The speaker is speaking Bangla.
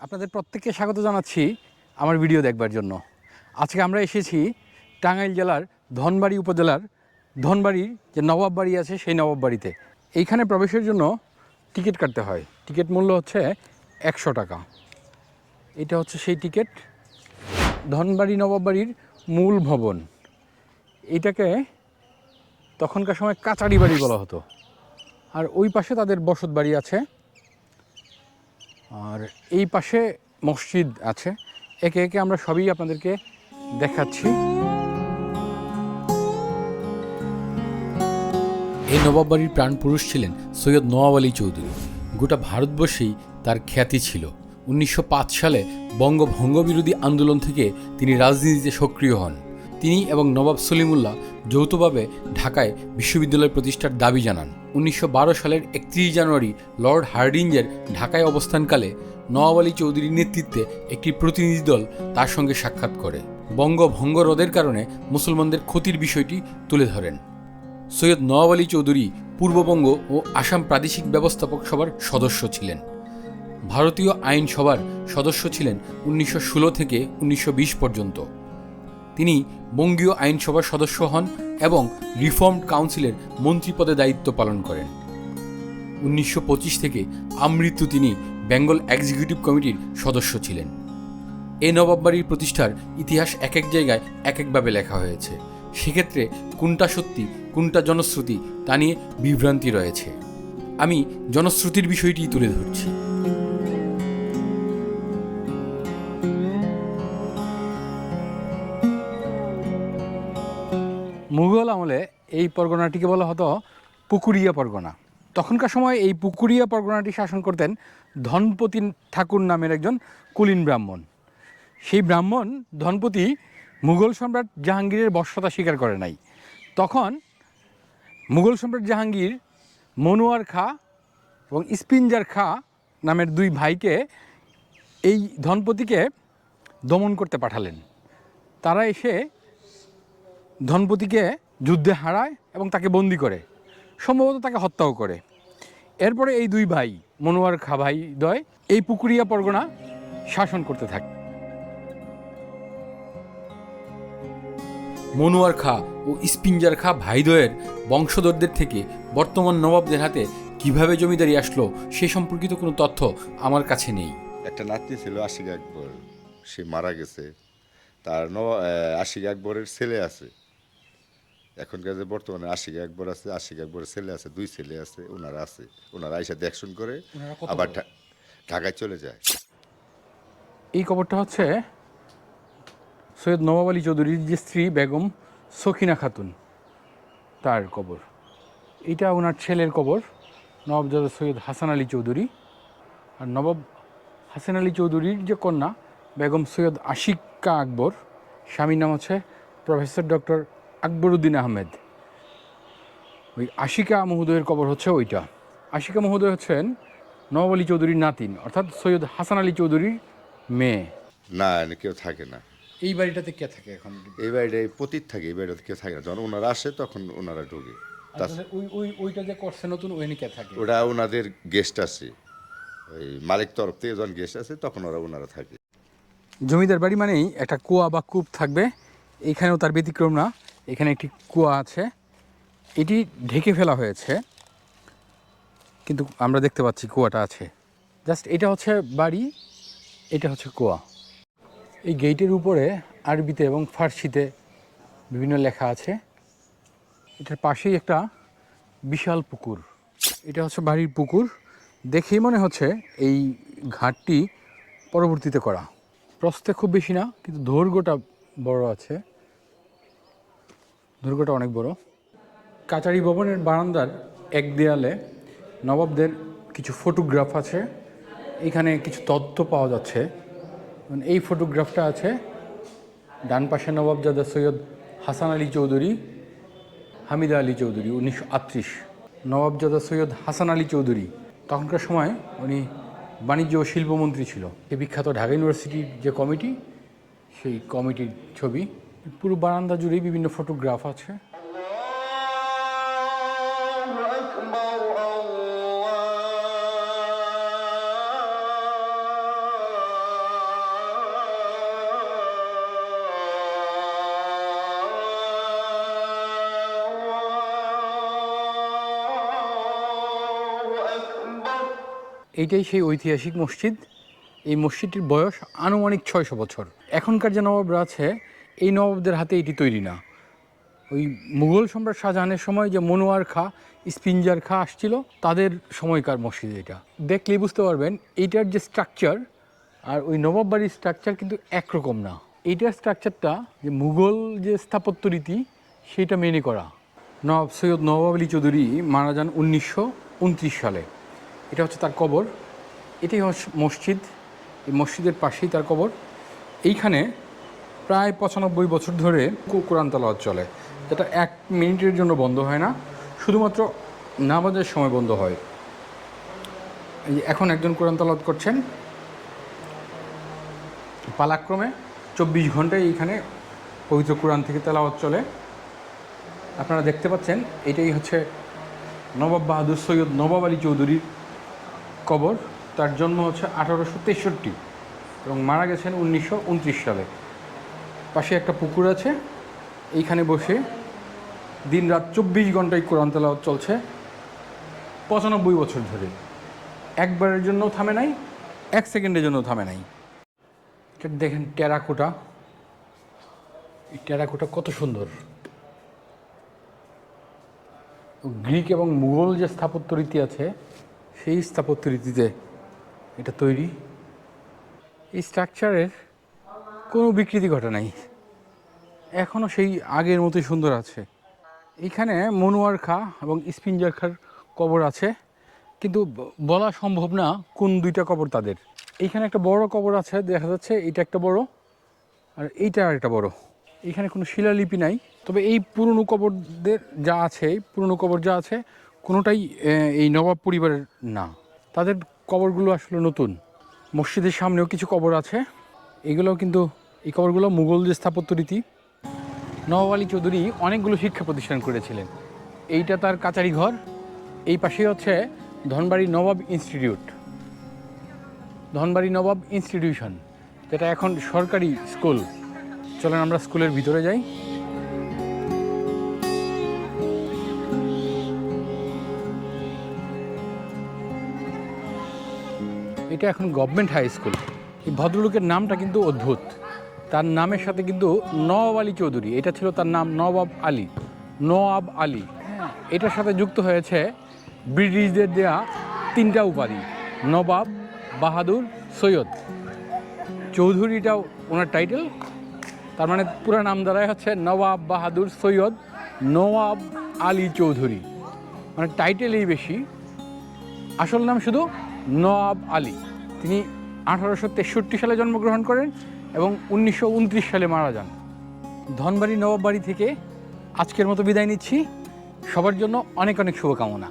আপনাদের প্রত্যেককে স্বাগত জানাচ্ছি আমার ভিডিও দেখবার জন্য। আজকে আমরা এসেছি টাঙ্গাইল জেলার ধনবাড়ি উপজেলার ধনবাড়ির যে নবাব বাড়ি আছে সেই নবাব বাড়িতে। এইখানে প্রবেশের জন্য টিকিট কাটতে হয়। টিকিট মূল্য হচ্ছে একশো টাকা। এটা হচ্ছে সেই টিকিট। ধনবাড়ি নবাব বাড়ির মূল ভবন। এটাকে তখনকার সময় কাচারি বাড়ি বলা হতো। আর ওই পাশে তাদের বসত বাড়ি আছে। আর এই পাশে মসজিদ আছে। একে একে আমরা সবই আপনাদেরকে দেখাচ্ছি। এই নবাব বাড়ির প্রাণপুরুষ ছিলেন সৈয়দ নওয়াব আলী চৌধুরী। গোটা ভারতবর্ষেই তার খ্যাতি ছিল। উনিশশো পাঁচ সালে বঙ্গভঙ্গ বিরোধী আন্দোলন থেকে তিনি রাজনীতিতে সক্রিয় হন। তিনি এবং নবাব সলিমুল্লাহ যৌথভাবে ঢাকায় বিশ্ববিদ্যালয় প্রতিষ্ঠার দাবি জানান। উনিশশো বারো সালের একত্রিশ জানুয়ারি লর্ড হার্ডিঞ্জের ঢাকায় অবস্থানকালে নওয়াব আলী চৌধুরীর নেতৃত্বে একটি প্রতিনিধি দল তার সঙ্গে সাক্ষাৎ করে। বঙ্গভঙ্গ রোধের কারণে মুসলমানদের ক্ষতির বিষয়টি তুলে ধরেন। সৈয়দ নওয়াব আলী চৌধুরী পূর্ববঙ্গ ও আসাম প্রাদেশিক ব্যবস্থাপক সভার সদস্য ছিলেন। ভারতীয় আইনসভার সদস্য ছিলেন উনিশশো ষোলো থেকে উনিশশো বিশ পর্যন্ত। তিনি বঙ্গীয় আইনসভার সদস্য হন এবং রিফর্মড কাউন্সিলের মন্ত্রী পদে দায়িত্ব পালন করেন। উনিশশো পঁচিশ থেকে আমৃত্যু তিনি বেঙ্গল এক্সিকিউটিভ কমিটির সদস্য ছিলেন। এ নবাব বাড়ির প্রতিষ্ঠার ইতিহাস এক এক জায়গায় এক একভাবে লেখা হয়েছে। সেক্ষেত্রে কোনটা সত্যি, কোনটা জনশ্রুতি তা নিয়ে বিভ্রান্তি রয়েছে। আমি জনশ্রুতির বিষয়টি তুলে ধরছি। মুঘল আমলে এই পরগনাটিকে বলা হতো পুকুরিয়া পরগনা। তখনকার সময় এই পুকুরিয়া পরগনাটি শাসন করতেন ধনপতি ঠাকুর নামের একজন কুলীন ব্রাহ্মণ। সেই ব্রাহ্মণ, ধনপতি মুঘল সম্রাট জাহাঙ্গীরের বর্ষতা স্বীকার করে নাই। তখন মুঘল সম্রাট জাহাঙ্গীর মনোয়ার খা এবং স্পিনজার খা নামের দুই ভাইকে এই ধনপতিকে দমন করতে পাঠালেন। তারা এসে ধনপতিকে যুদ্ধে হারায় এবং তাকে বন্দি করে। সম্ভবত তাকে হত্যাও করে। এরপরে এই দুই ভাই মনোয়ার খা ভাই দয় এই পুকুরিয়া পরগনা শাসন করতে থাকে। মনোয়ার খা ও স্পিঞ্জার খা ভাইদয়ের বংশধরদের থেকে বর্তমান নবাবদের হাতে কীভাবে জমিদারি আসলো সে সম্পর্কিত কোনো তথ্য আমার কাছে নেই। একটা নাতনি ছিল আশিক আকবর সে মারা গেছে। তার ন আশিক আকবরের ছেলে আছে। এখনকার যে বর্তমানে আশিক আকবর আছে আশিক একবার ছেলে আছে দুই ছেলে আছে ওনারা আছে। ওনারা আইসা দেখশন করে ওনারা আবার ঢাকায় চলে যায়। এই খবরটা হচ্ছে সৈয়দ নবাব আলী চৌধুরীর যে স্ত্রী বেগম সখিনা খাতুন তার কবর। এটা ওনার ছেলের কবর নবাবজাদা সৈয়দ হাসান আলী চৌধুরী। আর নবাব হাসান আলী চৌধুরীর যে কন্যা বেগম সৈয়দ আশিকা আকবর স্বামীর নাম হচ্ছে প্রফেসর ডক্টর আকবরউদ্দিন আহমেদ। ওই আশিকা মহোদয়ের কবর হচ্ছে ওইটা। আশিকা মহোদয় হচ্ছেন নবাব আলী চৌধুরীর নাতিন অর্থাৎ সৈয়দ হাসান আলী চৌধুরীর মেয়ে। না কেউ থাকে না। এই বাড়িটাতে কে থাকে এখন? এই বাড়িটায় পতীত থাকে এই বাড়িটাতে কেউ থাকে না। যখন ওনারা আসে তখন ওনারা ঢুকে। ওই ওই ওইটা যে করছে নতুন ওইখানে কে থাকে? ওরা ওনাদের গেস্ট আছে। ওই মালিক তরফ থেকে যখন গেস্ট আছে তখন ওরা ওনারা থাকে। জমিদার বাড়ি মানেই একটা কুয়া বা কূপ থাকবে। এখানেও তার ব্যতিক্রম না। এখানে একটি কুয়া আছে। এটি ঢেকে ফেলা হয়েছে। কিন্তু আমরা দেখতে পাচ্ছি কুয়াটা আছে। জাস্ট এটা হচ্ছে বাড়ি, এটা হচ্ছে কুয়া। এই গেটের উপরে আরবিতে এবং ফার্সিতে বিভিন্ন লেখা আছে। এটার পাশেই একটা বিশাল পুকুর। এটা হচ্ছে বাড়ির পুকুর। দেখেই মনে হচ্ছে এই ঘাটটি পরবর্তীতে করা। প্রস্থে খুব বেশি না, কিন্তু দৈর্ঘ্যটা বড় আছে। দৈর্ঘ্যটা অনেক বড়। কাচারি ভবনের বারান্দার এক দেয়ালে নবাবদের কিছু ফটোগ্রাফ আছে। এখানে কিছু তথ্য পাওয়া যাচ্ছে। মানে এই ফটোগ্রাফটা আছে ডান পাশে নবাবজাদা সৈয়দ হাসান আলী চৌধুরী, হামিদা আলী চৌধুরী, উনিশশো আটত্রিশ। নবাবজাদা সৈয়দ হাসান আলী চৌধুরী, তখনকার সময় উনি বাণিজ্য ও শিল্পমন্ত্রী ছিল। এই বিখ্যাত ঢাকা ইউনিভার্সিটির যে কমিটি, সেই কমিটির ছবি। পুরো বারান্দা জুড়েই বিভিন্ন ফটোগ্রাফ আছে। এইটাই সেই ঐতিহাসিক মসজিদ। এই মসজিদটির বয়স আনুমানিক ছয়শো বছর। এখনকার যে নবাবরা আছে এই নবাবদের হাতে এটি তৈরি না। ওই মুঘল সম্রাট শাহজাহানের সময় যে মনোয়ার খা, স্পিঞ্জার খা আসছিল, তাদের সময়কার মসজিদ এটা। দেখলেই বুঝতে পারবেন, এইটার যে স্ট্রাকচার আর ওই নবাব বাড়ির স্ট্রাকচার কিন্তু একরকম না। এইটার স্ট্রাকচারটা যে মুঘল যে স্থাপত্য রীতি, সেটা মেনে করা। নবাব সৈয়দ নবাব আলী চৌধুরী মারা যান উনিশশো উনত্রিশ সালে। এটা হচ্ছে তার কবর। এটাই মসজিদ। এই মসজিদের পাশেই তার কবর। এইখানে প্রায় পঁচানব্বই বছর ধরে কোরআন তালাওয়াত চলে। যেটা এক মিনিটের জন্য বন্ধ হয় না, শুধুমাত্র নামাজের সময় বন্ধ হয়। এখন একজন কোরআন তালাওয়াত করছেন, পালাক্রমে চব্বিশ ঘন্টায় এইখানে পবিত্র কোরআন থেকে তেলাওয়াত চলে। আপনারা দেখতে পাচ্ছেন, এটাই হচ্ছে নবাব বাহাদুর সৈয়দ নবাব আলী চৌধুরীর কবর। তার জন্ম হচ্ছে আঠারোশো তেষট্টি এবং মারা গেছেন উনিশশো উনত্রিশ সালে। পাশে একটা পুকুর আছে। এইখানে বসে দিন রাত চব্বিশ ঘন্টায় কোরআন তেলাওয়াত চলছে। পঁচানব্বই বছর ধরে। একবারের জন্য থামে নাই, এক সেকেন্ডের জন্য থামে নাই। এটা দেখেন টেরাকোটা। এই টেরাকোটা কত সুন্দর। গ্রিক এবং মুঘল যে স্থাপত্য রীতি আছে, সেই স্থাপত্য রীতিতে এটা তৈরি। এই স্ট্রাকচারের কোনো বিকৃতি ঘটে নাই। এখনও সেই আগের মতোই সুন্দর আছে। এইখানে মনোয়ার খা এবং স্পিঞ্জার খার কবর আছে, কিন্তু বলা সম্ভব না কোন দুইটা কবর তাদের। এইখানে একটা বড় কবর আছে, দেখা যাচ্ছে এটা একটা বড় আর এইটা আর একটা বড়। এখানে কোনো শিলালিপি নাই, তবে এই পুরনো কবরদের যা আছে পুরনো কবর যা আছে, কোনোটাই এই নবাব পরিবারের না। তাদের কবরগুলো আসলে নতুন। মসজিদের সামনেও কিছু কবর আছে। এগুলোও কিন্তু এই কবরগুলো মুঘল যে স্থাপত্য রীতি। নবাব আলী চৌধুরী অনেকগুলো শিক্ষা প্রতিষ্ঠান করেছিলেন। এইটা তার কাচারি ঘর, এই পাশে হচ্ছে ধনবাড়ি নবাব ইনস্টিটিউট। ধনবাড়ি নবাব ইনস্টিটিউশন, যেটা এখন সরকারি স্কুল। চলেন আমরা স্কুলের ভিতরে যাই। এটা এখন গভর্নমেন্ট হাই স্কুল। এই ভদ্রলোকের নামটা কিন্তু অদ্ভুত। তার নামের সাথে কিন্তু নওয়াব আলী চৌধুরী, এটা ছিল তার নাম নবাব আলী, নওয়াব আলী। এটার সাথে যুক্ত হয়েছে ব্রিটিশদের দেয়া তিনটা উপাধি, নবাব বাহাদুর সৈয়দ। চৌধুরীটাও ওনার টাইটেল, তার মানে পুরো নাম দাঁড়ায় হচ্ছে নবাব বাহাদুর সৈয়দ নওয়াব আলী চৌধুরী। মানে টাইটেলই বেশি। আসল নাম শুধু নওয়াব আলী। তিনি আঠারোশো তেষট্টি সালে জন্মগ্রহণ করেন এবং উনিশশো উনত্রিশ সালে মারা যান। ধনবাড়ি নবাব বাড়ি থেকে আজকের মতো বিদায় নিচ্ছি। সবার জন্য অনেক অনেক শুভকামনা।